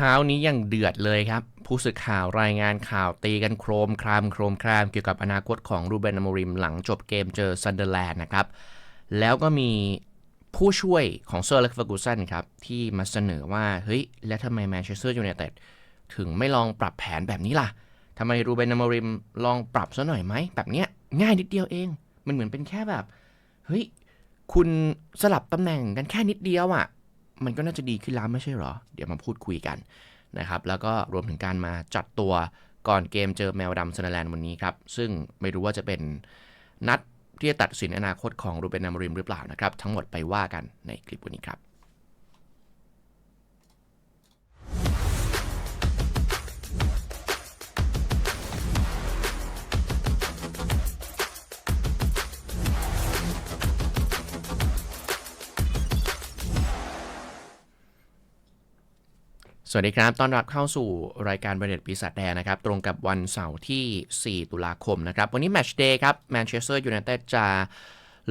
ช้านี้ยังเดือดเลยครับ ผู้สื่อข่าวรายงานข่าวตีกันโครมครามโครมครามเกี่ยวกับอนาคตของรูเบนอโมริมหลังจบเกมเจอซันเดอร์แลนด์นะครับ แล้วก็มีผู้ช่วยของเซอร์เล็กเฟอร์กูสันครับ ที่มาเสนอว่า เฮ้ย แล้วทำไมแมนเชสเตอร์ยูไนเต็ดถึงไม่ลองปรับแผนแบบนี้ล่ะทำไมรูเบนอโมริมลองปรับซะหน่อยไหมแบบเนี้ยง่ายนิดเดียวเอง มันเหมือนเป็นแค่แบบเฮ้ยคุณสลับตำแหน่งกันแค่นิดเดียวอะ่ะ มันก็น่าจะดีขึ้นแล้วไม่ใช่หรอ เดี๋ยวมาพูดคุยกันนะครับ แล้วก็รวมถึงการมาจัดตัวก่อนเกมเจอแมวดำซนเดอร์แลนด์วันนี้ครับ ซึ่งไม่รู้ว่าจะเป็นนัดที่จะตัดสินอนาคตของรูเบนอามริมหรือเปล่านะครับ ทั้งหมดไปว่ากันในคลิปวันนี้ครับ สวัสดีครับ ต้อนรับเข้าสู่รายการบริเดตปีศาจแดงนะครับ ตรงกับวันเสาร์ที่ 4 ตุลาคมนะครับ วันนี้แมตช์เดย์ครับ แมนเชสเตอร์ยูไนเต็ดจะ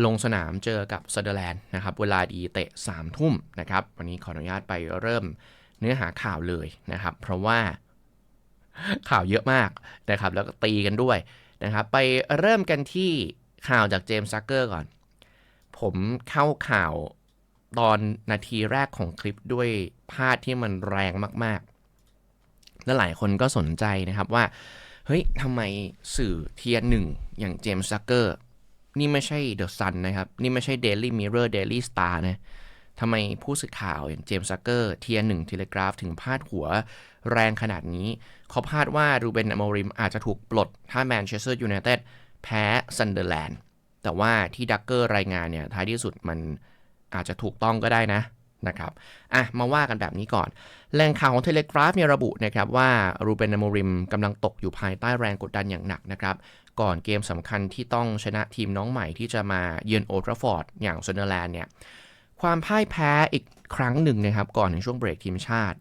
ลงสนามเจอกับซันเดอร์แลนด์นะครับ เวลาดีเตะ 3 ทุ่มนะครับ วันนี้ขออนุญาตไปเริ่มเนื้อหาข่าวเลยนะครับ เพราะว่าข่าวเยอะมากนะครับ แล้วก็ตีกันด้วยนะครับ ไปเริ่มกันที่ข่าวจากเจมส์ซักเกอร์ก่อน ผมเข้าข่าว ตอนนาทีแรกของคลิปด้วยพาดที่มันแรงมากๆ และหลายคนก็สนใจนะครับว่า เฮ้ยทำไมสื่อเทียร์หนึ่งอย่างเจมส์ซักเกอร์นี่ไม่ใช่เดอะซันนะครับ นี่ไม่ใช่ Daily Mirror Daily Star นะทำไมผู้สื่อข่าวอย่างเจมส์ซักเกอร์เทียร์หนึ่งเทเลกราฟถึงพาดหัวแรงขนาดนี้ เขาพาดว่ารูเบนอโมริมอาจจะถูกปลดถ้าแมนเชสเตอร์ยูไนเต็ดแพ้ซันเดอร์แลนด์แต่ว่าที่ดักเกอร์รายงานเนี่ยท้ายที่สุดมัน อาจจะถูกต้องก็ได้นะนะครับอะมาว่ากันแบบนี้ก่อน แหล่งข่าวของเทเลกราฟเนี่ยระบุนะครับว่ารูเบนอโมริมกำลังตกอยู่ภายใต้แรงกดดันอย่างหนักนะครับ ก่อนเกมสำคัญที่ต้องชนะทีมน้องใหม่ที่จะมาเยือนโอทราฟอร์ดอย่างซนเดอร์แลนด์เนี่ยความพ่ายแพ้อีกครั้งหนึ่งนะครับ ก่อนในช่วงเบรกทีมชาติ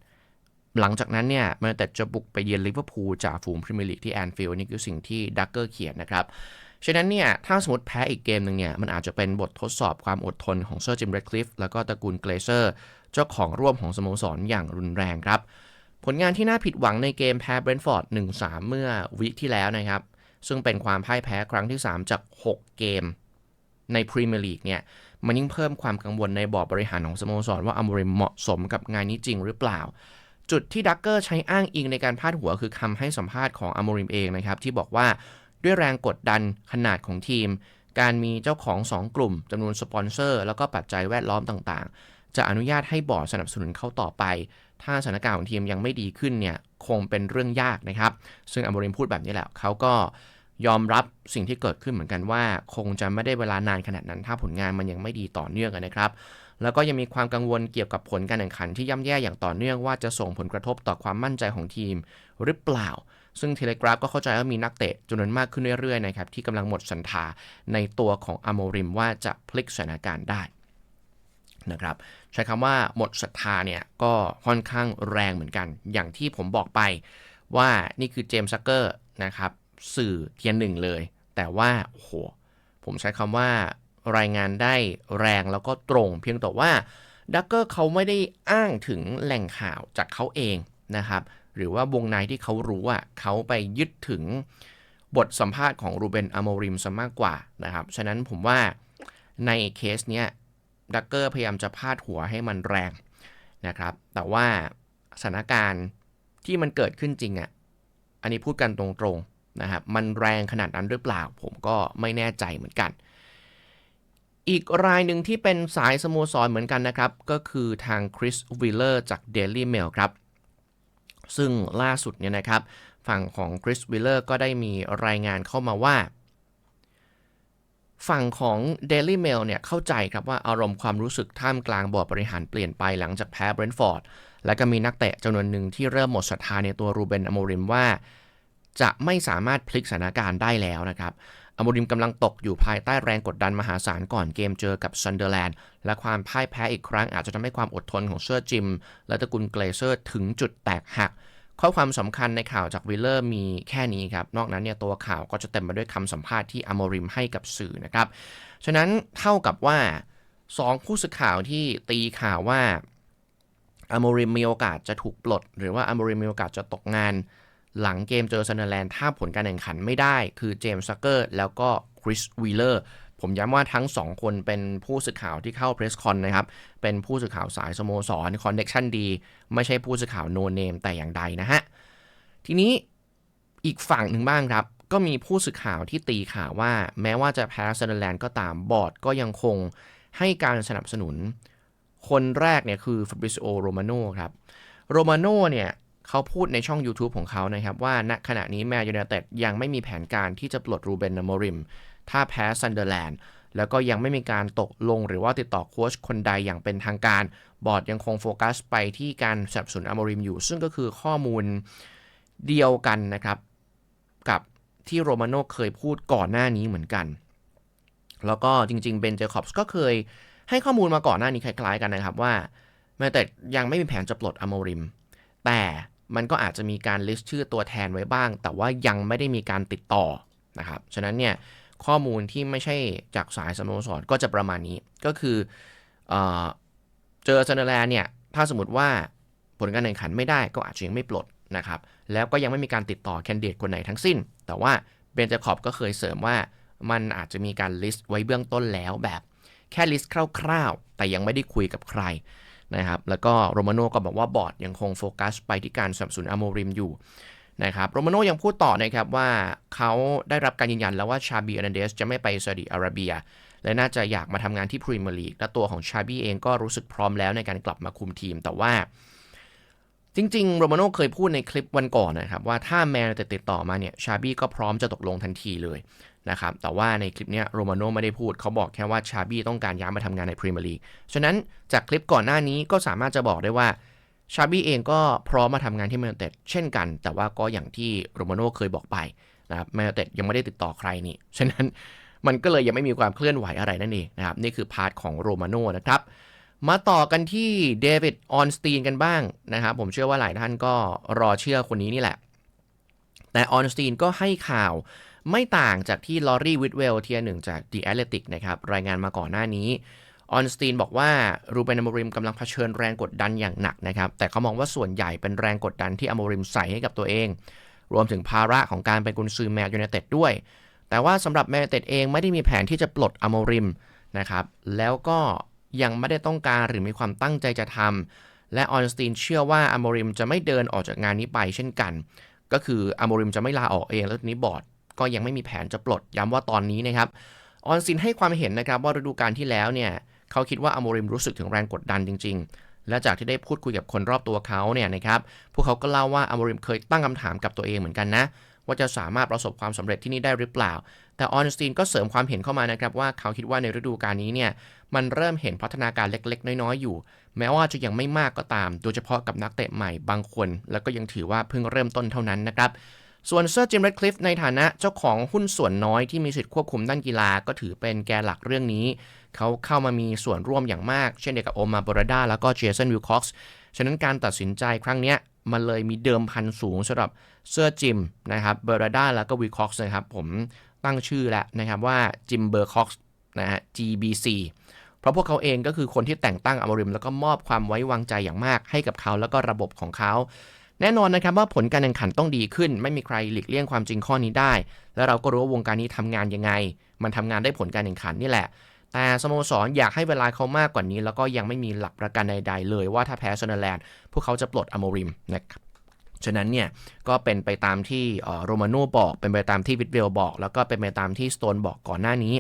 หลังจากนั้นเนี่ยมันแต่จะบุกไปเยือนลิเวอร์พูลจากฝูงพรีเมียร์ลีกที่แอนฟิลด์นี่คือสิ่งที่ดักเกอร์เขียนนะครับ ฉะนั้นเนี่ยถ้าสมมติแพ้อีกเกมหนึ่งเนี่ยมันอาจจะเป็นบททดสอบความอดทนของเซอร์จิมเรดคลิฟแล้วก็ตระกูลเกรเซอร์เจ้าของร่วมของสโมสรอย่างรุนแรงครับ ผลงานที่น่าผิดหวังในเกมแพ้เบรนท์ฟอร์ด 1-3 เมื่อวิที่แล้วนะครับ ซึ่งเป็นความพ่ายแพ้ครั้งที่ 3 จาก 6 เกม ในพรีเมียร์ลีกเนี่ยมันยิ่งเพิ่มความกังวลในบอร์ดบริหารของสโมสรว่าอ m มริมเหมาะสมกับงานนี้จริงหรือเปล่า จุดที่ดักเกอร์ใช้อ้างอิงในการพาดหัวคือคำให้สัมภาษณ์ของอ m มริมเองนะครับที่บอกว่า ด้วยแรงกดดันขนาดของทีม การมีเจ้าของ 2 กลุ่มจำนวนสปอนเซอร์ แล้วก็ปัจจัยแวดล้อมต่างๆ จะอนุญาตให้บอร์ดสนับสนุนเขาต่อไป ถ้าสถานการณ์ของทีมยังไม่ดีขึ้นเนี่ยคงเป็นเรื่องยากนะครับ ซึ่งอ m มริมพูดแบบนี้แหละเขาก็ยอมรับสิ่งที่เกิดขึ้นเหมือนกันว่า คงจะไม่ได้เวลานานขนาดนั้น ถ้าผลงานมันยังไม่ดีต่อเนื่องนนะครับ แล้วก็ยังมีความกังวลเกี่ยวกับผลการแข่งขันที่ย่ำแย่อย่างต่อเนื่องว่าจะส่งผลกระทบต่อความมั่นใจของทีมหรือเปล่า ซึ่งเทเลกราฟก็เข้าใจว่ามีนักเตะจำนวนมากขึ้นเรื่อยๆนะครับที่กำลังหมดศรัทธาในตัวของอโมริมว่าจะพลิกสถานการณ์ได้นะครับใช้คำว่าหมดศรัทธาเนี่ยก็ค่อนข้างแรงเหมือนกัน อย่างที่ผมบอกไปว่านี่คือเจมส์ซักเกอร์นะครับสื่อเทียนหนึ่งเลย แต่ว่าโอ้โหผมใช้คำว่ารายงานได้แรงแล้วก็ตรง เพียงแต่ว่าดักเกอร์เขาไม่ได้อ้างถึงแหล่งข่าวจากเขาเองนะครับหรือว่าวงในที่เขารู้อะเขาไปยึดถึงบทสัมภาษณ์ของรูเบนอโมริมซะมากกว่านะครับ ฉะนั้นผมว่าในเคสเนี้ยดักเกอร์พยายามจะพาดหัวให้มันแรงนะครับ แต่ว่าสถานการณ์ที่มันเกิดขึ้นจริงอะ อันนี้พูดกันตรงๆนะครับ มันแรงขนาดนั้นหรือเปล่า ผมก็ไม่แน่ใจเหมือนกัน อีกรายหนึ่งที่เป็นสายสโมสรเหมือนกันนะครับ ก็คือทางคริสวิลเลอร์จาก Daily Mail ครับ ซึ่งล่าสุดเนี่ยนะครับ ฝั่งของคริสวิลเลอร์ก็ได้มีรายงานเข้ามาว่า ฝั่งของ Daily Mail เนี่ยเข้าใจครับว่าอารมณ์ความรู้สึกท่ามกลางบอร์ดบริหารเปลี่ยนไปหลังจากแพ้เบรนท์ฟอร์ดและก็มีนักเตะจำนวนหนึ่งที่เริ่มหมดศรัทธาในตัวรูเบนอโมริมว่า จะไม่สามารถพลิกสถานการณ์ได้แล้วนะครับ อโมริมกำลังตกอยู่ภายใต้แรงกดดันมหาศาลก่อนเกมเจอกับซันเดอร์แลนด์ และความพ่ายแพ้อีกครั้งอาจจะทำให้ความอดทนของเซอร์จิม และตระกูลเกรเซอร์ถึงจุดแตกหัก ข้อความสำคัญในข่าวจากวิลเลอร์มีแค่นี้ครับ นอกนั้นเนี่ยตัวข่าวก็จะเต็มไปด้วยคำสัมภาษณ์ที่อโมริมให้กับสื่อนะครับ ฉะนั้นเท่ากับว่า 2 ผู้สื่อข่าวที่ตีข่าวว่าอโมริมมีโอกาสจะถูกปลด หรือว่าอโมริมมีโอกาสจะตกงาน หลังเกมเจอซันเดอร์แลนด์ถ้าผลการแข่งขันไม่ได้ คือเจมส์ซักเกอร์แล้วก็คริสวีเลอร์ผมย้ำว่าทั้ง 2 คนเป็นผู้สื่อข่าวที่เข้าเพรสคอนนะครับ เป็นผู้สื่อข่าวสายสโมสรคอนเน็ชันดี ไม่ใช่ผู้สื่อข่าวโนเนมแต่อย่างใดนะฮะ ทีนี้อีกฝั่งหนึ่งบ้างครับ ก็มีผู้สื่อข่าวที่ตีข่าวว่า แม้ว่าจะแพ้ซันเดอร์แลนด์ก็ตามบอร์ดก็ยังคงให้การสนับสนุน คนแรกเนี่ยคือฟ a บริ i โอโรมาโนครับโรมาโนเนี่ย เขาพูดในช่อง YouTube ของเขานะครับ ว่าณขณะนี้แมนยูไนเต็ดยังไม่มีแผนการที่จะปลดรูเบนนามริม ถ้าแพ้ซันเดอร์แลนด์แล้วก็ยังไม่มีการตกลงหรือว่าติดต่อโค้ชคนใดอย่างเป็นทางการ บอร์ดยังคงโฟกัสไปที่การสนับสนุนอามริมอยู่ ซึ่งก็คือข้อมูลเดียวกันนะครับ กับที่โรมาโนเคยพูดก่อนหน้านี้เหมือนกัน แล้วก็จริงๆเบนเจคอบส์ก็เคยให้ข้อมูลมาก่อนหน้านี้คล้ายๆกันนะครับว่าแม้แต่ยังไม่มีแผนจะปลดอามริม แต่ มันก็อาจจะมีการลิสต์ชื่อตัวแทนไว้บ้าง แต่ว่ายังไม่ได้มีการติดต่อนะครับ ฉะนั้นเนี่ยข้อมูลที่ไม่ใช่จากสายสโมสรก็จะประมาณนี้ ก็คือเอเจอเซนเดอร์แลนเนี่ย ถ้าสมมติว่าผลการแข่งขันไม่ได้ก็อาจจะยังไม่ปลดนะครับ แล้วก็ยังไม่มีการติดต่อแคนดิเดตคนไหนทั้งสิ้น แต่ว่าเบนเจคอบก็เคยเสริมว่ามันอาจจะมีการลิสต์ไว้เบื้องต้นแล้วแบบแค่ลิสต์คร่าวๆ แต่ยังไม่ได้คุยกับใคร นะครับแล้วก็โรมาโน่ก็บอกว่าบอร์ดยังคงโฟกัสไปที่การสนับสนุนอโมริมอยู่นะครับโรมาโน่ยังพูดต่อนะครับว่าเขาได้รับการยืนยันแล้วว่าชาบีอันเดสจะไม่ไปซาอุดิอาระเบีย และน่าจะอยากมาทำงานที่พรีเมียร์ลีกและตัวของชาบีเองก็รู้สึกพร้อมแล้วในการกลับมาคุมทีม แต่ว่า จริงๆ โรมาโน่เคยพูดในคลิปวันก่อนนะครับว่าถ้าแมนจะติดต่อมาเนี่ยชาบีก็พร้อมจะตกลงทันทีเลย นะครับ แต่ว่าในคลิปนี้โรมาโน่ไม่ได้พูด เขาบอกแค่ว่าชาบี้ต้องการย้ายมาทำงานในพรีเมียร์ลีก ฉะนั้นจากคลิปก่อนหน้านี้ก็สามารถจะบอกได้ว่าชาบี้เองก็พร้อมมาทำงานที่แมนเต็ดเช่นกัน แต่ว่าก็อย่างที่โรมาโน่เคยบอกไปนะครับแมนเต็ดยังไม่ได้ติดต่อใครนี่ ฉะนั้นมันก็เลยยังไม่มีความเคลื่อนไหวอะไรนั่นเองนะครับ นี่คือพาร์ทของโรมาโน่นะครับมาต่อกันที่เดวิดออนสตีนกันบ้างนะครับ ผมเชื่อว่าหลายท่านก็รอเชื่อคนนี้นี่แหละ แต่ออนสตีนก็ให้ข่าว ไม่ต่างจากที่ลอรี่วิทเวลเทียหนึ่งจาก The Athletic นะครับรายงานมาก่อนหน้านี้ออนสตีนบอกว่ารูเบนอโมริมกำลังเผชิญแรงกดดันอย่างหนักนะครับแต่เขามองว่าส่วนใหญ่เป็นแรงกดดันที่อโมริมใส่ให้กับตัวเอง รวมถึงภาระของการเป็นกุนซือแมนยูไนเต็ดด้วย แต่ว่าสำหรับแมนยูไนเต็ดเองไม่ได้มีแผนที่จะปลดอโมริมนะครับแล้วก็ยังไม่ได้ต้องการหรือมีความตั้งใจจะทำและออนสตีนเชื่อว่าอโมริมจะไม่เดินออกจากงานนี้ไปเช่นกัน ก็คืออโมริมจะไม่ลาออกเองแล้วนี้บอร์ด ก็ยังไม่มีแผนจะปลดย้ำว่าตอนนี้นะครับออนซินให้ความเห็นนะครับว่าฤดูกาลที่แล้วเนี่ยเขาคิดว่าอโมริมรู้สึกถึงแรงกดดันจริง ๆ และจากที่ได้พูดคุยกับคนรอบตัวเขาเนี่ยนะครับพวกเขาก็เล่าว่าอโมริมเคยตั้งคำถามกับตัวเองเหมือนกันนะว่าจะสามารถประสบความสำเร็จที่นี่ได้หรือเปล่า แต่ออนสตีนก็เสริมความเห็นเข้ามานะครับว่าเขาคิดว่าในฤดูกาลนี้เนี่ยมันเริ่มเห็นพัฒนาการเล็ก ๆ น้อย ๆ อยู่ แม้ว่าจะยังไม่มากก็ตาม โดยเฉพาะกับนักเตะใหม่บางคน แล้วก็ยังถือว่าเพิ่งเริ่มต้นเท่านั้นนะครับ ส่วนเซอร์จิมเรดคลิฟในฐานะเจ้าของหุ้นส่วนน้อยที่มีสิทธิ์ควบคุมด้านกีฬาก็ถือเป็นแกนหลักเรื่องนี้ เขาเข้ามามีส่วนร่วมอย่างมาก เช่นเดียวกับโอมาบรดาแล้วก็เจสันวิลคอกส์ฉะนั้นการตัดสินใจครั้งนี้มันเลยมีเดิมพันสูงสำหรับเซอร์จิมนะครับเบราดาแล้วก็วิลคอกส์นะครับผมตั้งชื่อแล้วนะครับว่าจิมเบอร์คอกส์นะฮะ GBC เพราะพวกเขาเองก็คือคนที่แต่งตั้งอมริมแล้วก็มอบความไว้วางใจอย่างมากให้กับเขาแล้วก็ระบบของเขา แน่นอนนะครับว่าผลการแข่งขันต้องดีขึ้น ไม่มีใครหลีกเลี่ยงความจริงข้อนี้ได้ แล้วเราก็รู้ว่าวงการนี้ทำงานยังไง มันทำงานได้ผลการแข่งขันนี่แหละ แต่สโมสรอยากให้เวลาเขามากกว่านี้ แล้วก็ยังไม่มีหลักประกันใดๆเลยว่าถ้าแพ้ซนเนแลนด์พวกเขาจะปลดอโมริมนะครับฉะนั้นเนี่ยก็เป็นไปตามที่โรมาโน่บอก เป็นไปตามที่วิดเวลบอก แล้วก็เป็นไปตามที่สโตนบอกก่อนหน้านี้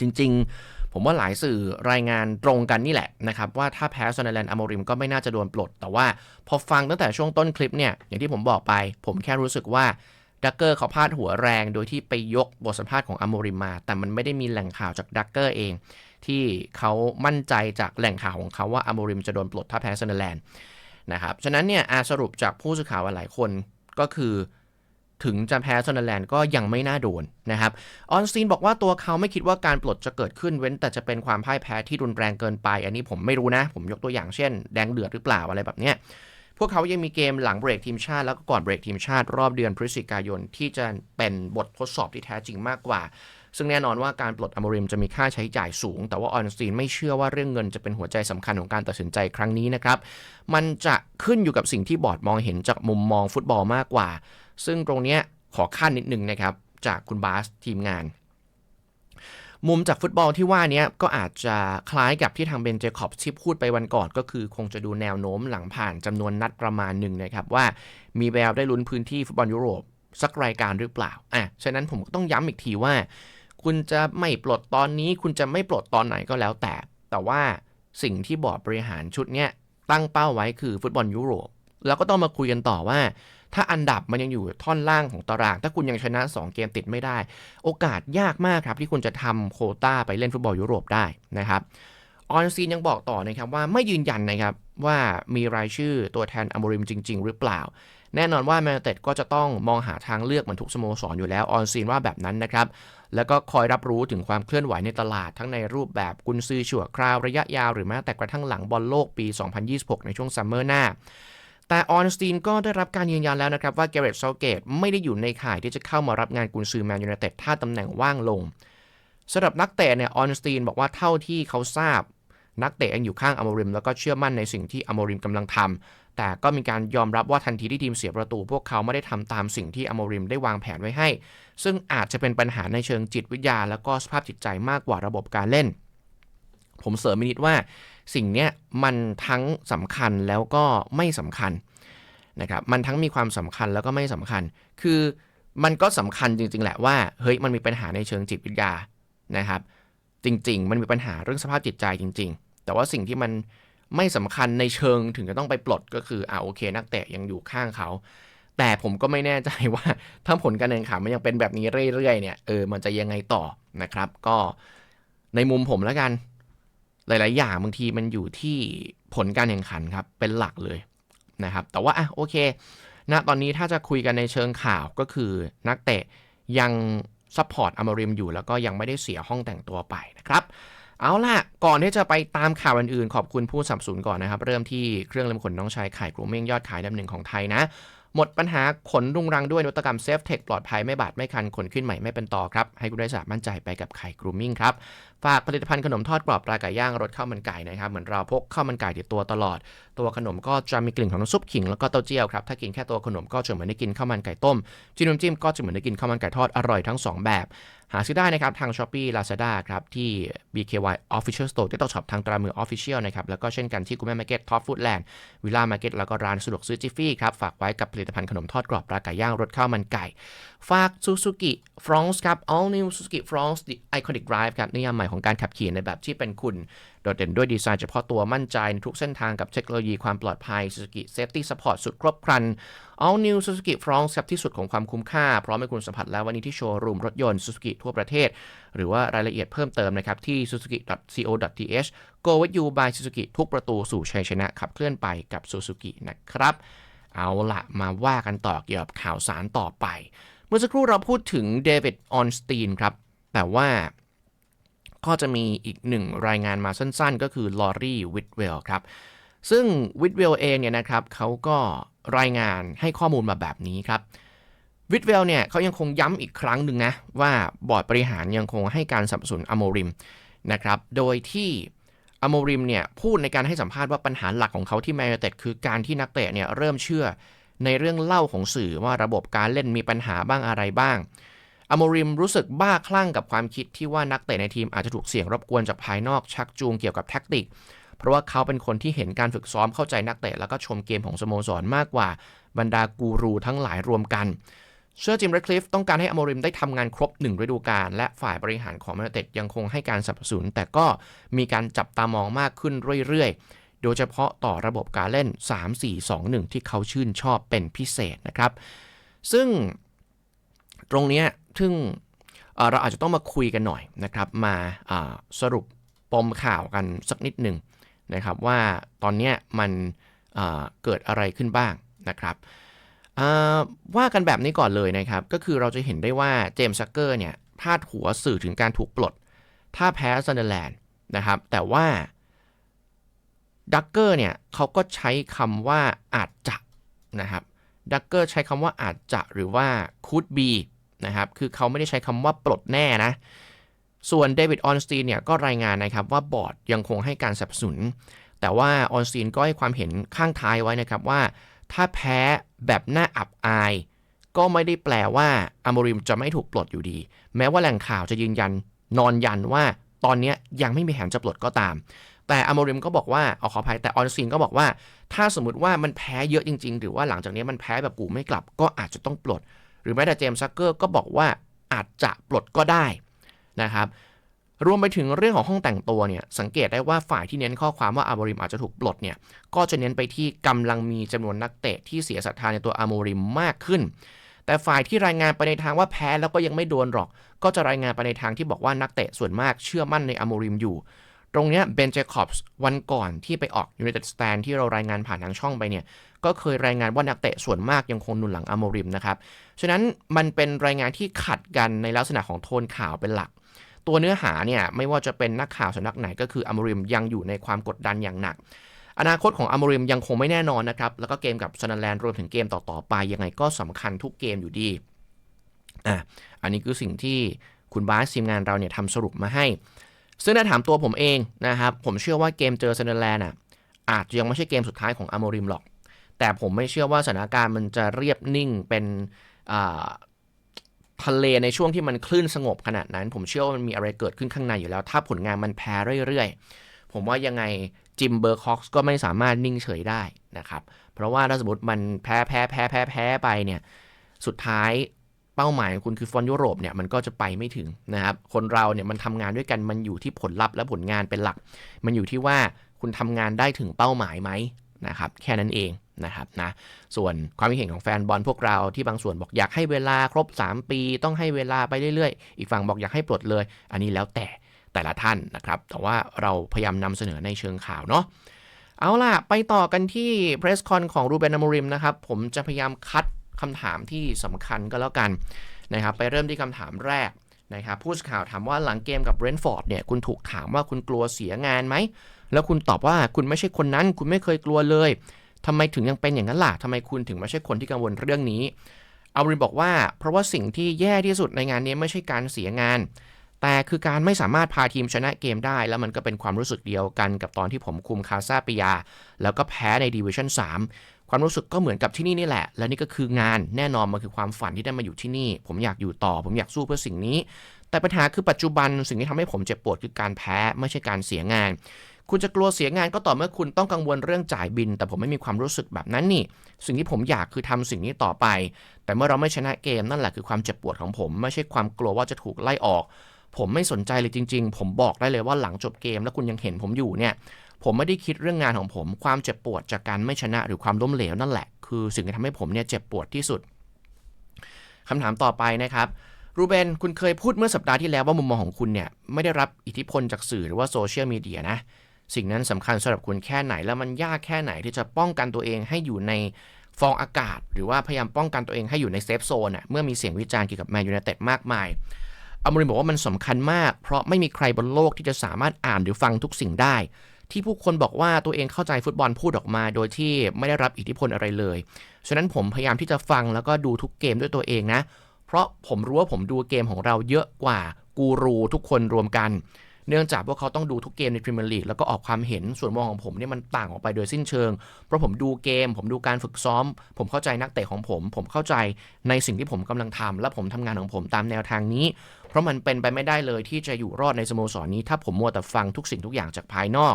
จริงๆ ผมว่าหลายสื่อรายงานตรงกันนี่แหละนะครับ ว่าถ้าแพ้ซอนแลนด์อโมริมก็ไม่น่าจะโดนปลด แต่ว่าพอฟังตั้งแต่ช่วงต้นคลิปเนี่ยอย่างที่ผมบอกไป ผมแค่รู้สึกว่าดักเกอร์เขาพาดหัวแรงโดยที่ไปยกบทสัมภาษณ์ของอโมริมมา แต่มันไม่ได้มีแหล่งข่าวจากดักเกอร์เอง ที่เขามั่นใจจากแหล่งข่าวของเขาว่าอโมริมจะโดนปลดถ้าแพ้ซอนแลนด์นะครับฉะนั้นเนี่ยอาสรุปจากผู้สื่อข่าวหลายคนก็คือ ถึงจะแพ้ซอนเดอร์แลนด์ก็ยังไม่น่าโดนนะครับ ออนสตีนบอกว่าตัวเขาไม่คิดว่าการปลดจะเกิดขึ้นเว้น แต่จะเป็นความพ่ายแพ้ที่รุนแรงเกินไป อันนี้ผมไม่รู้นะ ผมยกตัวอย่างเช่น แดงเดือดหรือเปล่าอะไรแบบเนี้ยพวกเขายังมีเกมหลังเบรกทีมชาติ แล้วก็ก่อนเบรกทีมชาติรอบเดือนพฤศจิกายนที่จะเป็นบททดสอบที่แท้จริงมากกว่า ซึ่งแน่นอนว่าการปลดอมริมจะมีค่าใช้จ่ายสูง แต่ว่าออนสตีนไม่เชื่อว่าเรื่องเงินจะเป็นหัวใจสำคัญของการตัดสินใจครั้งนี้นะครับ มันจะขึ้นอยู่กับสิ่งที่บอร์ดมองเห็นจากมุมมองฟุตบอลมากกว่า ซึ่งตรงนี้ขอขั้นนิดนึงนะครับ จากคุณบาสทีมงาน มุมจากฟุตบอลที่ว่านี้ก็อาจจะคล้ายกับที่ทางเบนเจคอบที่พูดไปวันก่อน ก็คือคงจะดูแนวโน้มหลังผ่านจำนวนนัดประมาณหนึ่งนะครับ ว่ามีแววได้ลุ้นพื้นที่ฟุตบอลยุโรปสักรายการหรือเปล่า อะ ฉะนั้นผมก็ต้องย้ำอีกทีว่า คุณจะไม่ปลดตอนนี้ คุณจะไม่ปลดตอนไหนก็แล้วแต่ แต่ว่าสิ่งที่บอร์ดบริหารชุดเนี้ยตั้งเป้าไว้คือฟุตบอลยุโรป แล้วก็ต้องมาคุยกันต่อว่า ถ้าอันดับมันยังอยู่ท่อนล่างของตาราง ถ้าคุณยังชนะ 2 เกมติดไม่ได้ โอกาสยากมากครับที่คุณจะทำโคต้าไปเล่นฟุตบอลยุโรปได้นะครับออนซีนยังบอกต่อนะครับว่าไม่ยืนยันนะครับว่ามีรายชื่อตัวแทนอมริมจริง ๆ หรือเปล่า แน่นอนว่าแมนเต็ดก็จะต้องมองหาทางเลือกเหมือนทุกสโมสรอยู่แล้วออนซีนว่าแบบนั้นนะครับ แล้วก็คอยรับรู้ถึงความเคลื่อนไหวในตลาดทั้งในรูปแบบกุนซือชั่วคราวระยะยาวหรือแม้แต่กระทั่งหลังบอลโลกปี 2026 ในช่วงซัมเมอร์หน้า แต่ออนสตีนก็ได้รับการยืนยันแล้วนะครับว่าเกเรตเซาเกตไม่ได้อยู่ในข่ายที่จะเข้ามารับงานกุนซือแมนยูไนเต็ดถ้าตำแหน่งว่างลงสำหรับนักเตะเนี่ยออนสตีนบอกว่าเท่าที่เขาทราบ นักเตะยังอยู่ข้างอโมริม แล้วก็เชื่อมั่นในสิ่งที่อโมริมกำลังทำแต่ก็มีการยอมรับว่าทันทีที่ทีมเสียประตู พวกเขาไม่ได้ทำตามสิ่งที่อโมริมได้วางแผนไว้ให้ ซึ่งอาจจะเป็นปัญหาในเชิงจิตวิทยา แล้วก็สภาพจิตใจมากกว่าระบบการเล่น ผมเสริมนิดว่า สิ่งเนี้ยมันทั้งสำคัญแล้วก็ไม่สำคัญนะครับมันทั้งมีความสำคัญแล้วก็ไม่สำคัญ คือมันก็สำคัญจริง ๆ แหละว่าเฮ้ยมันมีปัญหาในเชิงจิตวิทยานะครับ จริง ๆ มันมีปัญหาเรื่องสภาพจิตใจจริง ๆ แต่ว่าสิ่งที่มันไม่สำคัญในเชิงถึงจะต้องไปปลดก็คืออ่าโอเค นักเตะยังอยู่ข้างเขา แต่ผมก็ไม่แน่ใจว่าถ้าผลการแข่งขันมันยังเป็นแบบนี้เรื่อยๆเนี่ยเออมันจะยังไงต่อนะครับ ก็ในมุมผมแล้วกัน หลาย ๆ อย่างบางทีมันอยู่ที่ผลการแข่งขันครับเป็นหลักเลยนะครับ แต่ว่าอะโอเคณตอนนี้ถ้าจะคุยกันในเชิงข่าวก็คือนักเตะยังซัพพอร์ตอมริมอยู่แล้วก็ยังไม่ได้เสียห้องแต่งตัวไปนะครับ เอาล่ะ ก่อนที่จะไปตามข่าวอื่นๆ ขอบคุณผู้สับสนุนก่อนนะครับ เริ่มที่เครื่องเล็มขนน้องชายไข่กรูมเม่งยอดขายดับหนึ่งของไทยนะ หมดปัญหาขนรุงรังด้วยนวัตกรรมเซฟเทคปลอดภัยไม่บาดไม่คันขนขึ้นใหม่ไม่เป็นต่อครับ ให้คุณได้สามั่นใจไปกับไข่กรูมมิ่งครับ ฝากผลิตภัณฑ์ขนมทอดกรอบปลาไก่ย่างรสข้าวมันไก่นะครับ เหมือนเราพกข้าวมันไก่ติดตัวตลอด ตัวขนมก็จะมีกลิ่นของน้ำซุปขิงแล้วก็เต้าเจี้ยวครับ ถ้ากินแค่ตัวขนมก็จะเหมือนได้กินข้าวมันไก่ต้มจิ้มน้ำจิ้มก็จะเหมือนได้กินข้าวมันไก่ทอดอร่อยทั้งสองแบบหาซื้อได้นะครับทาง s h อ p e e Lazada ครับที่ BKY Official Store ที่ต้องช็อปทางตรามือ Official นะครับแล้วก็เช่นกันที่กูแม่มาร์เก็ตท็อปฟู้ดแลนด์วิลล่ามาร์เก็ตแล้วก็ร้านสะดวกซื้อจิฟฟี่ครับฝากไว้กับผลิตภัณฑ์ขนมทอดกรอบปลาไก่ย่างรสข้าวมันไก่ ฝาก Suzuki f r o n c e ครับ All New Suzuki f r o n c e The Iconic Drive ครับนิยามใหม่ของการขับขี่ในแบบที่เป็นคุณ โดดเด่นด้วยดีไซน์เฉพาะตัวมั่นใจในทุกเส้นทางกับเทคโนโลยีความปลอดภัย Suzuki Safety Support สุดครบครัน All New Suzuki f r o n c e ครับที่สุดของความคุ้มค่า พร้อมให้คุณสัมผัสแล้ววันนี้ที่โชว์รูมรถยนต์ Suzuki ทั่วประเทศ หรือว่ารายละเอียดเพิ่มเติมนะครับ ที่ suzuki.co.th Go with you by Suzuki ทุกประตูสู่ชัยชนะขับเคลื่อนไปกับ Suzuki นะครับ เอาละมาว่ากันต่อเกี่ยวกับข่าวสารต่อไป เมื่อสักครู่เราพูดถึงเดวิดออนสตีนครับแต่ว่า ก็จะมีอีกหนึ่งรายงานมาสั้นๆ ก็คือลอรี่วิทเวลครับ ซึ่งวิทเวลเองเนี่ยนะครับเขาก็รายงานให้ข้อมูลมาแบบนี้ครับวิทเวลเนี่ยเขายังคงย้ำอีกครั้งหนึ่งนะ ว่าบอร์ดบริหารยังคงให้การสนับสนุนอโมริมนะครับ โดยที่อโมริมเนี่ยพูดในการให้สัมภาษณ์ว่าปัญหาหลักของเขาที่แมนยูเต็ดคือการที่นักเตะเนี่ยเริ่มเชื่อในเรื่องเล่าของสื่อว่าระบบการเล่นมีปัญหาบ้างอะไรบ้าง อโมริมรู้สึกบ้าคลั่งกับความคิดที่ว่านักเตะในทีมอาจจะถูกเสี่ยงรบกวนจากภายนอกชักจูงเกี่ยวกับแท็กติก เพราะว่าเขาเป็นคนที่เห็นการฝึกซ้อมเข้าใจนักเตะแล้วก็ชมเกมของสโมสรมากกว่าบรรดากูรูทั้งหลายรวมกัน เชื่อจิมเรคลิฟต้องการให้อโมริมได้ทำงานครบ1ฤดูกาลและฝ่ายบริหารของแมนเตดยังคงให้การสนับสนุนแต่ก็มีการจับตามองมากขึ้นเรื่อยๆ โดยเฉพาะต่อระบบการเล่น 3-4-2-1 ที่เขาชื่นชอบเป็นพิเศษนะครับ ซึ่งตรงนี้ ซึ่งเราอาจจะต้องมาคุยกันหน่อยนะครับ มาสรุปปมข่าวกันสักนิดหนึ่งนะครับว่าตอนนี้มันเกิดอะไรขึ้นบ้างนะครับว่ากันแบบนี้ก่อนเลยนะครับ ก็คือเราจะเห็นได้ว่าเจมส์ซักเกอร์เนี่ยพาดหัวสื่อถึงการถูกปลด ถ้าแพ้ซันเดอร์แลนด์นะครับ แต่ว่าดักเกอร์เนี่ยเขาก็ใช้คำว่าอาจจะนะครับดักเกอร์ใช้คำว่าอาจจะหรือว่า could be นะครับ คือเขาไม่ได้ใช้คำว่าปลดแน่นะ ส่วนเดวิดออนสตีนเนี่ยก็รายงานนะครับว่าบอร์ดยังคงให้การสนับสนุน แต่ว่าออนสตีนก็ให้ความเห็นข้างท้ายไว้นะครับว่า ถ้าแพ้แบบน่าอับอาย ก็ไม่ได้แปลว่าอโมริมจะไม่ถูกปลดอยู่ดี แม้ว่าแหล่งข่าวจะยืนยันนอนยันว่าตอนนี้ยังไม่มีแผนจะปลดก็ตาม แต่อโมริมก็บอกว่าเอาขออภัยแต่ออนซีนก็บอกว่า ถ้าสมมติว่ามันแพ้เยอะจริง ๆ หรือว่าหลังจากนี้มันแพ้แบบกูไม่กลับ ก็อาจจะต้องปลด รือแม้แต่เจมส์ซักเกอร์ก็บอกว่าอาจจะปลดก็ได้นะครับรวมไปถึงเรื่องของห้องแต่งตัวเนี่ยสังเกตได้ว่าฝ่ายที่เน้นข้อความว่าอาโมริมอาจจะถูกปลดเนี่ยก็จะเน้นไปที่กำลังมีจำนวนนักเตะที่เสียศรัทธาในตัวอาโมริมมากขึ้น แต่ฝ่ายที่รายงานไปในทางว่าแพ้แล้วก็ยังไม่โดนหรอก ก็จะรายงานไปในทางที่บอกว่านักเตะส่วนมากเชื่อมั่นในอาโมริมอยู่ ตรงเนี้ยเบนเจคอบส์วันก่อนที่ไปออกยู n i เต็ดสแตนที่เรารายงานผ่านทางช่องไปเนี่ย ก็เคยรายงานว่านักเตะส่วนมากยังคงหนุนหลังอาโมริมนะครับ ฉะนั้นมันเป็นรายงานที่ขัดกันในลักษณะของโทนข่าวเป็นหลัก ตัวเนื้อหาเนี่ยไม่ว่าจะเป็นนักข่าวสำนักไหนก็คืออาโมริมยังอยู่ในความกดดันอย่างหนัก อนาคตของอาโมริมยังคงไม่แน่นอนนะครับ แล้วก็เกมกับซันแลนด์รวมถึงเกมต่อๆไปยังไงก็สำคัญทุกเกมอยู่ดีอะอันนี้คือสิ่งที่คุณบาสทีมงานเราเนี่ยทำสรุปมาให้ ซึ่งถ้าถามตัวผมเองนะครับ ผมเชื่อว่าเกมเจอซันเดอร์แลนด์อะอาจจะยังไม่ใช่เกมสุดท้ายของอโมริมหรอก แต่ผมไม่เชื่อว่าสถานการณ์มันจะเรียบนิ่งเป็นทะเลในช่วงที่มันคลื่นสงบขนาดนั้น ผมเชื่อว่ามันมีอะไรเกิดขึ้นข้างในอยู่แล้ว ถ้าผลงานมันแพ้เรื่อยๆ ผมว่ายังไงจิมเบอร์คอกส์ก็ไม่สามารถนิ่งเฉยได้นะครับ เพราะว่าถ้าสมมติมันแพ้แพ้แพ้แพ้แพ้ไปเนี่ยสุดท้ายเป้าหมายของคุณคือฟอนยุโรปเนี่ยมันก็จะไปไม่ถึงนะครับ คนเราเนี่ยมันทำงานด้วยกันมันอยู่ที่ผลลัพธ์และผลงานเป็นหลัก มันอยู่ที่ว่าคุณทำงานได้ถึงเป้าหมายไหมนะครับ แค่นั้นเอง นะครับนะส่วนความคิดเห็นของแฟนบอลพวกเราที่บางส่วนบอกอยากให้เวลาครบ 3 ปี ต้องให้เวลาไปเรื่อยๆ อีกฝั่งบอกอยากให้ปลดเลย อันนี้แล้วแต่แต่ละท่านนะครับ แต่ว่าเราพยายามนำเสนอในเชิงข่าวเนาะเอาล่ะ ไปต่อกันที่เพรสคอนของรูเบนอมริมนะครับ ผมจะพยายามคัดคำถามที่สำคัญก็แล้วกันนะครับ ไปเริ่มที่คำถามแรกนะครับผู้สื่อข่าวถามว่าหลังเกมกับเรนฟอร์ดเนี่ยคุณถูกถามว่าคุณกลัวเสียงานไหม แล้วคุณตอบว่าคุณไม่ใช่คนนั้น คุณไม่เคยกลัวเลย ทำไมถึงยังเป็นอย่างนั้นล่ะทำไมคุณถึงไม่ใช่คนที่กังวลเรื่องนี้อารินบอกว่า เพราะว่าสิ่งที่แย่ที่สุดในงานนี้ไม่ใช่การเสียงาน แต่คือการไม่สามารถพาทีมชนะเกมได้ แล้วมันก็เป็นความรู้สึกเดียวกันกับตอนที่ผมคุมคาซาปิยา แล้วก็แพ้ในดิวิชั่น3 ความรู้สึกก็เหมือนกับที่นี่นี่แหละ และนี่ก็คืองานแน่นอนมันคือความฝันที่ได้มาอยู่ที่นี่ ผมอยากอยู่ต่อ ผมอยากสู้เพื่อสิ่งนี้ แต่ปัญหาคือปัจจุบันสิ่งที่ทำให้ผมเจ็บปวดคือการแพ้ไม่ใช่การเสียงาน คุณจะกลัวเสียงานก็ต่อเมื่อคุณต้องกังวลเรื่องจ่ายบิน แต่ผมไม่มีความรู้สึกแบบนั้นนี่ สิ่งที่ผมอยากคือทำสิ่งนี้ต่อไป แต่เมื่อเราไม่ชนะเกมนั่นแหละคือความเจ็บปวดของผม ไม่ใช่ความกลัวว่าจะถูกไล่ออก ผมไม่สนใจเลยจริง ๆ ผมบอกได้เลยว่าหลังจบเกม แล้วคุณยังเห็นผมอยู่เนี่ย ผมไม่ได้คิดเรื่องงานของผม ความเจ็บปวดจากการไม่ชนะหรือความล้มเหลวนั่นแหละ คือสิ่งที่ทำให้ผมเนี่ยเจ็บปวดที่สุดคำถามต่อไปนะครับรูเบน คุณเคยพูดเมื่อสัปดาห์ที่แล้วว่ามุมมองของคุณเนี่ยไม่ได้รับอิทธิพลจากสื่อหรือว่าโซเชียลมีเดียนะ สิ่งนั้นสำคัญสำหรับคุณแค่ไหน แล้วมันยากแค่ไหนที่จะป้องกันตัวเองให้อยู่ในฟองอากาศ หรือว่าพยายามป้องกันตัวเองให้อยู่ในเซฟโซนอะเมื่อมีเสียงวิจารณ์เกี่ยวกับแมนยูไนเต็ดมากมายอมรินบอกว่ามันสำคัญมาก เพราะไม่มีใครบนโลกที่จะสามารถอ่านหรือฟังทุกสิ่งได้ ที่ผู้คนบอกว่าตัวเองเข้าใจฟุตบอลพูดออกมา โดยที่ไม่ได้รับอิทธิพลอะไรเลย ฉะนั้นผมพยายามที่จะฟังแล้วก็ดูทุกเกมด้วยตัวเองนะ เพราะผมรู้ว่าผมดูเกมของเราเยอะกว่ากูรูทุกคนรวมกัน เนื่องจากว่าเขาต้องดูทุกเกมในพรีเมียร์ลีกแล้วก็ออกความเห็นส่วนมองของผมเนี่ยมันต่างออกไปโดยสิ้นเชิง เพราะผมดูเกม ผมดูการฝึกซ้อม ผมเข้าใจนักเตะของผม ผมเข้าใจในสิ่งที่ผมกำลังทำและผมทำงานของผมตามแนวทางนี้ เพราะมันเป็นไปไม่ได้เลยที่จะอยู่รอดในสโมสรนี้ ถ้าผมมัวแต่ฟังทุกสิ่งทุกอย่างจากภายนอก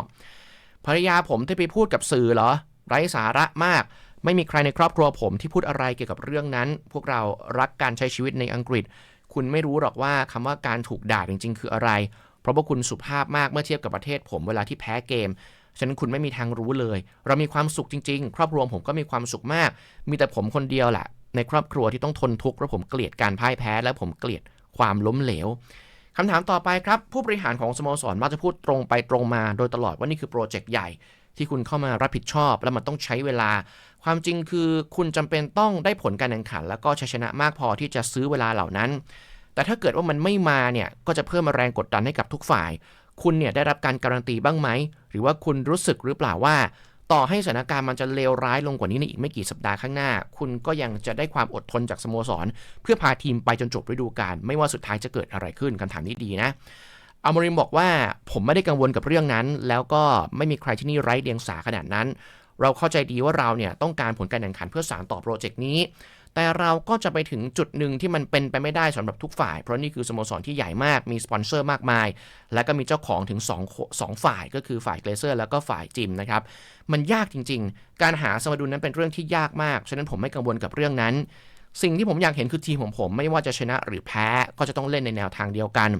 ภรรยาผมที่ไปพูดกับสื่อเหรอ ไร้สาระมากไม่มีใครในครอบครัวผมที่พูดอะไรเกี่ยวกับเรื่องนั้น พวกเรารักการใช้ชีวิตในอังกฤษ คุณไม่รู้หรอกว่าคำว่าการถูกด่าจริง ๆ คืออะไร เพราะว่าคุณสุภาพมากเมื่อเทียบกับประเทศผมเวลาที่แพ้เกมฉะนั้นคุณไม่มีทางรู้เลย เรามีความสุขจริง ๆ ครอบครัวผมก็มีความสุขมาก มีแต่ผมคนเดียวแหละในครอบครัวที่ต้องทนทุกข์เพราะผมเกลียดการพ่ายแพ้ และผมเกลียดความล้มเหลวคำถามต่อไปครับ ผู้บริหารของสโมสรมักจะพูดตรงไปตรงมา โดยตลอดว่านี่คือโปรเจกต์ใหญ่ที่คุณเข้ามารับผิดชอบ และมันต้องใช้เวลา ความจริงคือคุณจำเป็นต้องได้ผลการแข่งขัน แล้วก็ชัยชนะมากพอที่จะซื้อเวลาเหล่านั้น แต่ถ้าเกิดว่ามันไม่มาเนี่ยก็จะเพิ่มแรงกดดันให้กับทุกฝ่าย คุณเนี่ยได้รับการการันตีบ้างไหม หรือว่าคุณรู้สึกหรือเปล่าว่า ต่อให้สถานการณ์มันจะเลวร้ายลงกว่านี้ในอีกไม่กี่สัปดาห์ข้างหน้า คุณก็ยังจะได้ความอดทนจากสโมสร เพื่อพาทีมไปจนจบฤดูกาลไม่ว่าสุดท้ายจะเกิดอะไรขึ้นคำถามนี้ดีนะอามริมบอกว่าผมไม่ได้กังวลกับเรื่องนั้น แล้วก็ไม่มีใครที่นี่ไร้เดียงสาขนาดนั้น เราเข้าใจดีว่าเราเนี่ยต้องการผลการแข่งขันเพื่อสานต่อโปรเจกต์นี้ แต่เราก็จะไปถึงจุดหนึ่งที่มันเป็นไปไม่ได้สำหรับทุกฝ่าย เพราะนี่คือสโมสรที่ใหญ่มากมีสปอนเซอร์มากมาย และก็มีเจ้าของถึง2 2ฝ่ายก็คือฝ่ายเกรเซอร์แล้วก็ฝ่ายจิมนะครับมันยากจริง ๆ การหาสมดุลนั้นเป็นเรื่องที่ยากมาก ฉะนั้นผมไม่กังวลกับเรื่องนั้น สิ่งที่ผมอยากเห็นคือทีมของผม ไม่ว่าจะชนะหรือแพ้ก็จะต้องเล่นในแนวทางเดียวกัน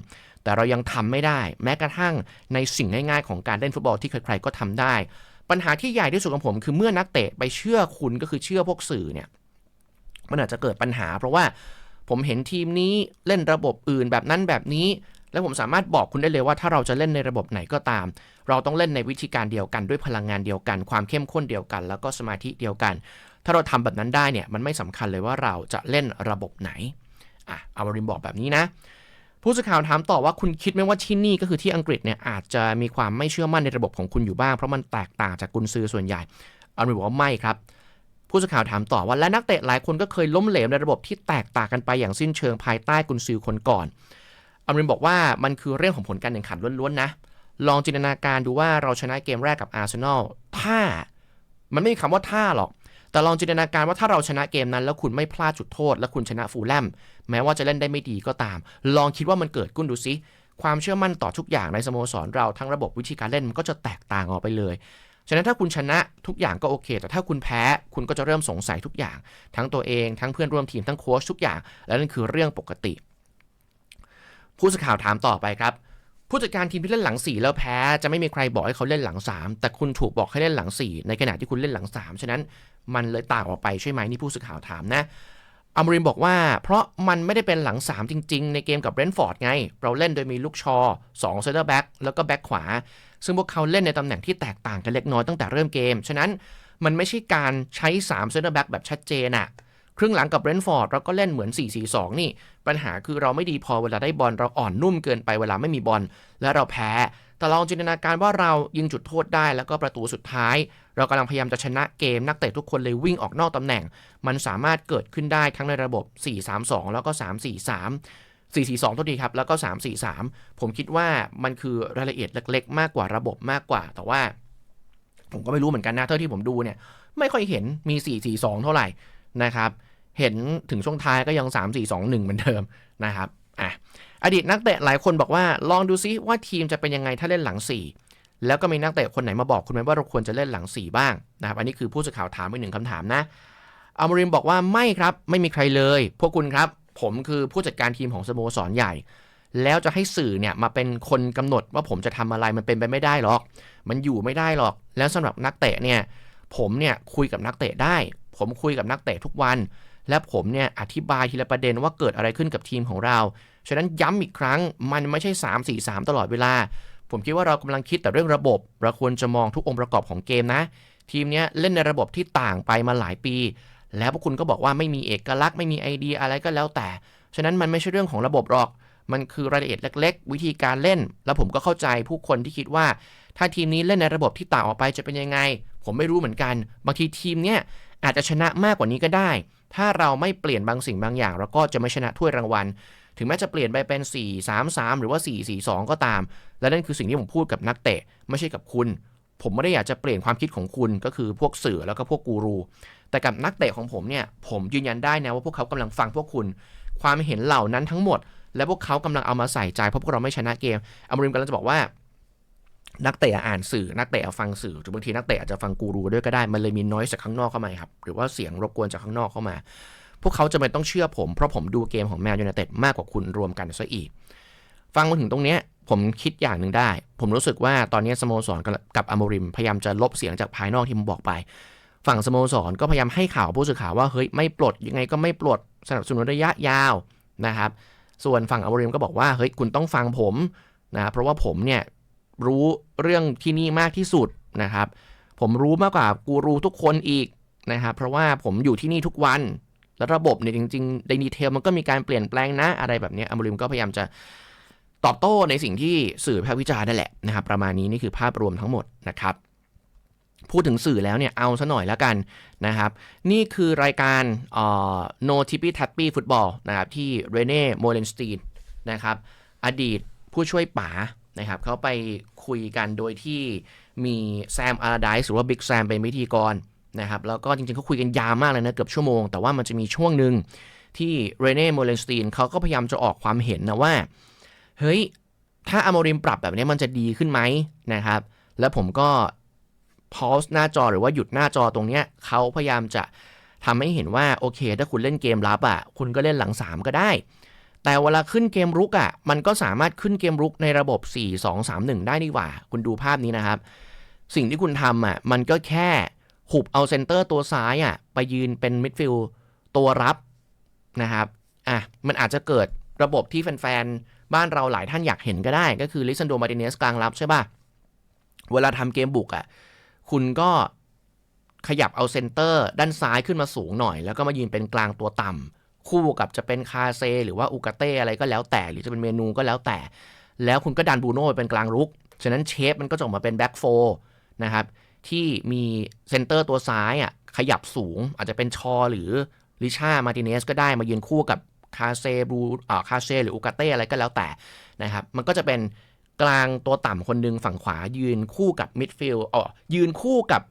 แต่เรายังทำไม่ได้ แม้กระทั่งในสิ่งง่ายๆ ของการเล่นฟุตบอลที่ใครๆก็ทำได้ ปัญหาที่ใหญ่ที่สุดของผมคือเมื่อนักเตะไปเชื่อคุณก็คือเชื่อพวกสื่อเนี่ย มันอาจจะเกิดปัญหา เพราะว่าผมเห็นทีมนี้เล่นระบบอื่นแบบนั้นแบบนี้ แล้วผมสามารถบอกคุณได้เลยว่าถ้าเราจะเล่นในระบบไหนก็ตาม เราต้องเล่นในวิธีการเดียวกันด้วยพลังงานเดียวกัน ความเข้มข้นเดียวกัน แล้วก็สมาธิเดียวกัน ถ้าเราทำแบบนั้นได้เนี่ยมันไม่สำคัญเลยว่าเราจะเล่นระบบไหนอะอาวาริมบอกแบบนี้นะผู้สื่อข่าวถามต่อว่าคุณคิดไหมว่าที่นี่ก็คือที่อังกฤษเนี่ยอาจจะมีความไม่เชื่อมั่นในระบบของคุณอยู่บ้าง เพราะมันแตกต่างจากกุนซือส่วนใหญ่อาวาริมบอกว่าไม่ครับ ผู้สื่อข่าวถามต่อว่าและนักเตะหลายคนก็เคยล้มเหลวในระบบที่แตกต่างกันไปอย่างสิ้นเชิงภายใต้กุนซือคนก่อนอมริมบอกว่ามันคือเรื่องของผลการแข่งขันล้วนๆนะ ลองจินตนาการดูว่าเราชนะเกมแรกกับอาร์เซนอลถ้ามันไม่มีคำว่าถ้าหรอก แต่ลองจินตนาการว่าถ้าเราชนะเกมนั้น แล้วคุณไม่พลาดจุดโทษ และคุณชนะฟูลแลมแม้ว่าจะเล่นได้ไม่ดีก็ตาม ลองคิดว่ามันเกิดขึ้นดูซิความเชื่อมั่นต่อทุกอย่างในสโมสรเราทั้งระบบวิธีการเล่นมันก็จะแตกต่างออกไปเลย ฉะนั้นถ้าคุณชนะทุกอย่างก็โอเค แต่ถ้าคุณแพ้คุณก็จะเริ่มสงสัยทุกอย่าง ทั้งตัวเองทั้งเพื่อนร่วมทีมทั้งโค้ชทุกอย่าง และนั่นคือเรื่องปกติ ผู้สื่อข่าวถามต่อไปครับ ผู้จัดการทีมที่เล่นหลัง 4 แล้วแพ้ จะไม่มีใครบอกให้เขาเล่นหลัง 3 แต่คุณถูกบอกให้เล่นหลัง 4 ในขณะที่คุณเล่นหลัง 3 ฉะนั้นมันเลยต่างออกไปใช่ไหมนี่ผู้สื่อข่าวถามนะอามริมบอกว่า เพราะมันไม่ได้เป็นหลัง 3 จริง ๆ ในเกมกับเบรนท์ฟอร์ดไง เราเล่นโดยมีลูกชอ2เซนเตอร์แบ็กแล้วก็แบ็กขวา ซึ่งพวกเขาเล่นในตำแหน่งที่แตกต่างกันเล็กน้อยตั้งแต่เริ่มเกม ฉะนั้นมันไม่ใช่การใช้3เซนเตอร์แบ็กแบบชัดเจนอะครึ่งหลังกับเบรนท์ฟอร์ดเราก็เล่นเหมือน 4-4-2 นี่ ปัญหาคือเราไม่ดีพอเวลาได้บอลเราอ่อนนุ่มเกินไปเวลาไม่มีบอลและเราแพ้ แต่ลองจินตนาการว่าเรายิงจุดโทษได้แล้วก็ประตูสุดท้าย เรากำลังพยายามจะชนะเกมนักเตะทุกคนเลยวิ่งออกนอกตำแหน่ง มันสามารถเกิดขึ้นได้ทั้งในระบบ 4-3-2 แล้วก็ 3-4-3 4-4-2ตัวดีครับ แล้วก็ 3-4-3 ผมคิดว่ามันคือรายละเอียดเล็ก ๆ มากกว่าระบบมากกว่า แต่ว่า ผมก็ไม่รู้เหมือนกันนะเท่าที่ผมดูเนี่ย ไม่ค่อยเห็นมี 4-4-2 เท่าไหร่นะครับ เห็นถึงช่วงท้ายก็ยัง 3-4-2-1 เหมือนเดิมนะครับอะอดีตนักเตะหลายคนบอกว่าลองดูซิว่าทีมจะเป็นยังไงถ้าเล่นหลัง 4 แล้วก็มีนักเตะคนไหนมาบอกคุณไหมว่าเราควรจะเล่นหลัง 4 บ้างนะครับ อันนี้คือผู้สื่อข่าวถามไปหนึ่งคำถามนะอัลมริมบอกว่าไม่ครับ ไม่มีใครเลย พวกคุณครับ ผมคือผู้จัดการทีมของสโมสรใหญ่ แล้วจะให้สื่อเนี่ยมาเป็นคนกำหนดว่าผมจะทำอะไรมันเป็นไปไม่ได้หรอก มันอยู่ไม่ได้หรอก แล้วสำหรับนักเตะเนี่ยผมเนี่ยคุยกับนักเตะได้ ผมคุยกับนักเตะทุกวัน และผมเนี่ยอธิบายทีละประเด็นว่าเกิดอะไรขึ้นกับทีมของเรา ฉะนั้นย้ำอีกครั้งมันไม่ใช่ 3 4 3 ตลอดเวลา ผมคิดว่าเรากำลังคิดแต่เรื่องระบบเราควรจะมองทุกองค์ประกอบของเกมนะ ทีมเนี้ยเล่นในระบบที่ต่างไปมาหลายปี แล้วพวกคุณก็บอกว่าไม่มีเอกลักษณ์ไม่มีไอเดียอะไรก็แล้วแต่ ฉะนั้นมันไม่ใช่เรื่องของระบบหรอก มันคือรายละเอียดเล็ก ๆ วิธีการเล่น แล้วผมก็เข้าใจผู้คนที่คิดว่า ถ้าทีมนี้เล่นในระบบที่ต่างออกไปจะเป็นยังไง ผมไม่รู้เหมือนกัน บางทีทีมเนี้ยอาจจะชนะมากกว่านี้ก็ได้ ถ้าเราไม่เปลี่ยนบางสิ่งบางอย่างเราก็จะไม่ชนะถ้วยรางวัล ถึงแม้จะเปลี่ยนไปเป็น 4 3 3 หรือว่า 4 4 2 ก็ตาม และนั่นคือสิ่งที่ผมพูดกับนักเตะ ไม่ใช่กับคุณ ผมไม่ได้อยากจะเปลี่ยนความคิดของคุณก็คือพวกสื่อแล้วก็พวกกูรู แต่กับนักเตะของผมเนี่ยผมยืนยันได้นะว่าพวกเขากำลังฟังพวกคุณ ความเห็นเหล่านั้นทั้งหมด และพวกเขากำลังเอามาใส่ใจเพราะพวกเราไม่ชนะเกมอมริมกำลังจะบอกว่า นักเตะอ่านสื่อนักเตะฟังสื่อหรือบางทีนักเตะอาจจะฟังกูรูด้วยก็ได้มันเลยมีน้อยจากข้างนอกเข้ามาครับหรือว่าเสียงรบกวนจากข้างนอกเข้ามา พวกเขาจะไม่ต้องเชื่อผมเพราะผมดูเกมของแมนยูไนเต็ดมากกว่าคุณรวมกันซะอีก ฟังมาถึงตรงเนี้ยผมคิดอย่างหนึ่งได้ ผมรู้สึกว่าตอนนี้สโมสรกับอมริมพยายามจะลบเสียงจากภายนอกที่ผมบอกไป ฝั่งสโมสรก็พยายามให้ข่าวผู้สื่อข่าวว่าเฮ้ยไม่ปลดยังไงก็ไม่ปลดสนับสนุนระยะยาวนะครับ ส่วนฝั่งอโมริมก็บอกว่าเฮ้ยคุณต้องฟังผมนะเพราะว่าผมเนี่ยรู้เรื่องที่นี่มากที่สุดนะครับ ผมรู้มากกว่ากูรูทุกคนอีกนะครับเพราะว่าผมอยู่ที่นี่ทุกวันแล้วระบบเนี่ยจริงๆในดีเทลมันก็มีการเปลี่ยนแปลงนะอะไรแบบนี้อมริมก็พยายามจะตอบโต้ในสิ่งที่สื่อภาควิจารณ์นั่นแหละนะครับ ประมาณนี้นี่คือภาพรวมทั้งหมดนะครับ พูดถึงสื่อแล้วเนี่ยเอาซะหน่อยแล้วกันนะครับ นี่คือรายการเอ่อ No Tippy Tappy Football นะครับที่เรเน่โมเลนสตีนนะครับ อดีตผู้ช่วยป๋านะครับเขาไปคุยกันโดยที่มีแซมอาราไดส์หรือว่าบิ๊กแซมเป็นพิธีกรนะครับ แล้วก็จริงๆเขาคุยกันยาวมากเลยนะ เกือบชั่วโมง แต่ว่ามันจะมีช่วงหนึ่งที่เรเน่โมเลนสตีนเขาก็พยายามจะออกความเห็นนะว่า เฮ้ย ถ้าอโมริมปรับแบบนี้มันจะดีขึ้นไหมนะครับ แล้วผมก็ พอสหน้าจอหรือว่าหยุดหน้าจอตรงเนี้ยเขาพยายามจะทำให้เห็นว่าโอเค ถ้าคุณเล่นเกมรับอะคุณก็เล่นหลัง 3 ก็ได้ แต่เวลาขึ้นเกมรุกอะมันก็สามารถขึ้นเกมรุกในระบบ 4 2 3 1 ได้ดีกว่า คุณดูภาพนี้นะครับ สิ่งที่คุณทำอะมันก็แค่หุบเอาเซนเตอร์ตัวซ้ายอะไปยืนเป็นมิดฟิลด์ตัวรับนะครับอะมันอาจจะเกิดระบบที่แฟนๆ บ้านเราหลายท่านอยากเห็นก็ได้ ก็คือลิซันโดมาติเนสกลางรับใช่ป่ะ เวลาทำเกมบุกอะ คุณก็ขยับเอาเซนเตอร์ด้านซ้ายขึ้นมาสูงหน่อย แล้วก็มายืนเป็นกลางตัวต่ำคู่กับจะเป็นคาเซ หรือว่าอุกาเต้อะไรก็แล้วแต่ หรือจะเป็นเมนูก็แล้วแต่ แล้วคุณก็ดันบูโน่ไปเป็นกลางรุก ฉะนั้นเชฟมันก็จะออกมาเป็นแบ็กโฟนะครับที่มีเซนเตอร์ตัวซ้ายอะขยับสูง อาจจะเป็นชอหรือลิชามาติเนสก็ได้มายืนคู่กับคาเซบูอ่าคาเซหรืออุกาเต้อะไรก็แล้วแต่นะครับมันก็จะเป็น กลางตัวต่ำคนหนึ่งฝั่งขวายืนคู่กับมิดฟิลด์อ๋อยืนคู่กับ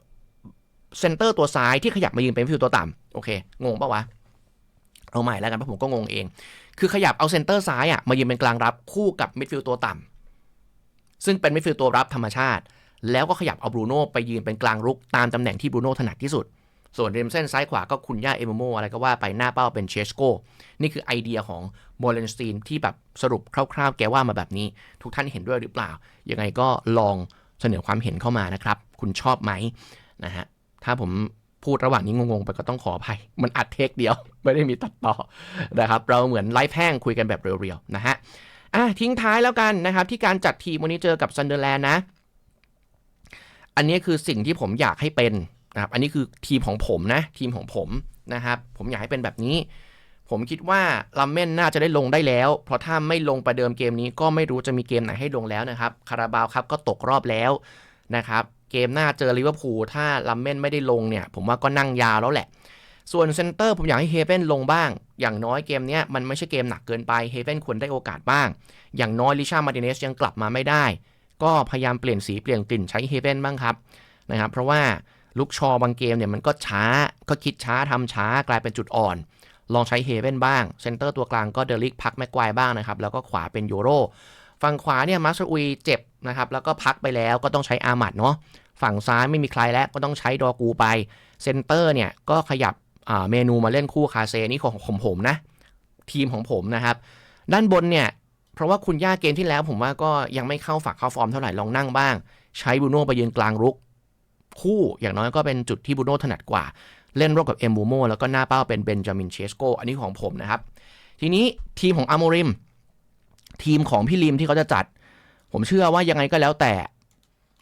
เซนเตอร์ตัวซ้ายที่ขยับมายืนเป็นมิดฟิลด์ตัวต่ำโอเค งงปะวะ เอาใหม่แล้วกันเพราะผมก็งงเอง คือขยับเอาเซนเตอร์ซ้ายอะมายืนเป็นกลางรับคู่กับมิดฟิลด์ตัวต่ำซึ่งเป็นมิดฟิลด์ตัวรับธรรมชาติ แล้วก็ขยับเอาบรูโน่ไปยืนเป็นกลางรุกตามตำแหน่งที่บรูโน่ถนัดที่สุด ส่วนริมเส้นซ้ายขวาก็คุณย่าเอมโมอะไรก็ว่าไปหน้าเป้าเป็นเชสโกนี่คือไอเดียของโมเลนสตีนที่แบบสรุปคร่าวๆ แกว่ามาแบบนี้ ทุกท่านเห็นด้วยหรือเปล่า ยังไงก็ลองเสนอความเห็นเข้ามานะครับ คุณชอบไหมนะฮะถ้าผมพูดระหว่างนี้งงๆ ไปก็ต้องขออภัย มันอัดเทคเดียว ไม่ได้มีตัดต่อนะครับ เราเหมือนไลฟ์แห้งคุยกันแบบเรียวๆ นะฮะ อะ ทิ้งท้ายแล้วกันนะครับ ที่การจัดทีมวันนี้เจอกับซันเดอร์แลนด์นะ อันนี้คือสิ่งที่ผมอยากให้เป็น นะครับอันนี้คือทีมของผมนะ ทีมของผมนะครับ ผมอยากให้เป็นแบบนี้ ผมคิดว่าลัมเมนน่าจะได้ลงได้แล้ว เพราะถ้าไม่ลงประเดิมเกมนี้ก็ไม่รู้จะมีเกมไหนให้ลงแล้วนะครับคาราบาวครับก็ตกรอบแล้วนะครับเกมหน้าเจอลิเวอร์พูลถ้าลัมเมนไม่ได้ลงเนี่ยผมว่าก็นั่งยาวแล้วแหละ ส่วนเซนเตอร์ผมอยากให้เฮเ e นลงบ้าง อย่างน้อยเกมนี้มันไม่ใช่เกมหนักเกินไปเฮเ e นควรได้โอกาสบ้าง อย่างน้อยลิชามาติเนสยังกลับมาไม่ได้ ก็พยายามเปลี่ยนสีเปลี่ยนกลิ่นใช้เฮเ e นบ้างครับนะครับเพราะว่า ลุกชอบางเกมเนี่ยมันก็ช้าก็คิดช้าทำช้ากลายเป็นจุดอ่อน ลองใช้เฮเ e นบ้างเซนเตอร์ตัวกลางก็เดลิกพักแม็กควายบ้างนะครับ แล้วก็ขวาเป็นโยโรฝั่งขวาเนี่ยมัสอุยเจ็บนะครับ แล้วก็พักไปแล้วก็ต้องใช้อามัดเนาะฝั่งซ้ายไม่มีใครแล้วก็ต้องใช้ดอกูไปเซนเตอร์เนี่ยก็ขยับเมนูมาเล่นคู่คาเซนี่ของผมผมนะ ทีมของผมนะครับ ด้านบนเนี่ย เพราะว่าคุณย่าเกมที่แล้วผมว่าก็ยังไม่เข้าฝักเข้าฟอร์มเท่าไหร่ลองนั่งบ้าง ใช้บูโน่ไปยืนกลางรุก คู่อย่างน้อยก็เป็นจุดที่บูโน่ถนัดกว่า เล่นร่วมกับเอ็มบูโมแล้วก็หน้าเป้าเป็นเบนจามินเชสโกอันนี้ของผมนะครับ ทีนี้ทีมของอาโมริม ทีมของพี่ลิมที่เขาจะจัด ผมเชื่อว่ายังไงก็แล้วแต่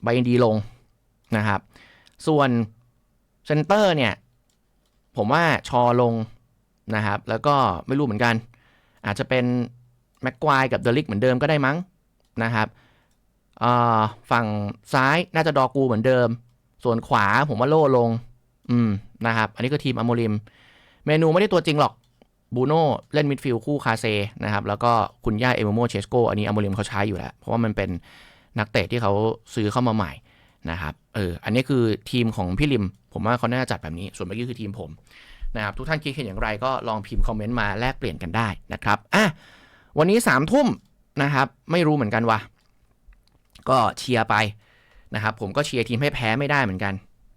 ใบดีลงนะครับ ส่วนเซนเตอร์เนี่ย ผมว่าชอลงนะครับ แล้วก็ไม่รู้เหมือนกัน อาจจะเป็นแม็กควายกับเดลิกเหมือนเดิมก็ได้มั้งนะครับฝั่งซ้ายน่าจะดอกูเหมือนเดิม ส่วนขวาผมว่าโล่ลง อืมนะครับ อันนี้ก็ทีมอโมริม เมนูไม่ได้ตัวจริงหรอกบูโน่เล่นมิดฟิลด์คู่คาเซนะครับ แล้วก็คุณย่าเอโมโมเชสโกอันนี้อโมริมเขาใช้อยู่แล้ว เพราะว่ามันเป็นนักเตะที่เขาซื้อเข้ามาใหม่นะครับ เออ อันนี้คือทีมของพี่ลิม ผมว่าเขาน่าจัดแบบนี้ ส่วนเมื่อกี้คือทีมผมนะครับ ทุกท่านคิดเห็นอย่างไรก็ลองพิมพ์คอมเมนต์มาแลกเปลี่ยนกันได้นะครับ อะ วันนี้สามทุ่มนะครับ ไม่รู้เหมือนกันว่าก็เชียร์ไป นะครับผมก็เชียร์ทีมให้แพ้ไม่ได้เหมือนกัน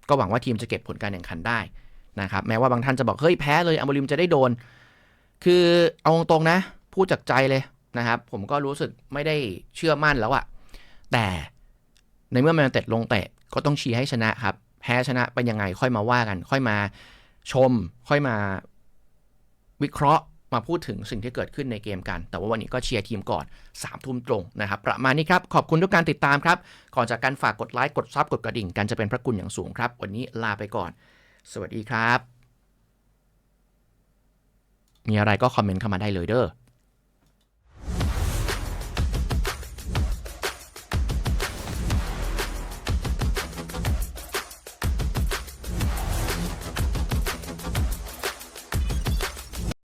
ก็หวังว่าทีมจะเก็บผลการแข่งขันได้นะครับแม้ว่าบางท่านจะบอกเฮ้ยแพ้เลยอโมริมจะได้โดน คือเอาตรงๆนะ พูดจากใจเลยนะครับ ผมก็รู้สึกไม่ได้เชื่อมั่นแล้วอะแต่ในเมื่อแมนเต็ดลงเตะก็ต้องเชียร์ให้ชนะครับแพ้ชนะเป็นยังไงค่อยมาว่ากัน ค่อยมาชม ค่อยมาวิเคราะห์ มาพูดถึงสิ่งที่เกิดขึ้นในเกมกัน แต่ว่าวันนี้ก็เชียร์ทีมก่อน3ามทุ่มตรงนะครับ ประมาณนี้ครับ ขอบคุณทุกการติดตามครับ ก่อนจากการฝากกดไลค์ กดซับ กดกระดิ่งกันจะเป็นพระคุณอย่างสูงครับ วันนี้ลาไปก่อน สวัสดีครับ มีอะไรก็คอมเมนต์เข้ามาได้เลยเด้อ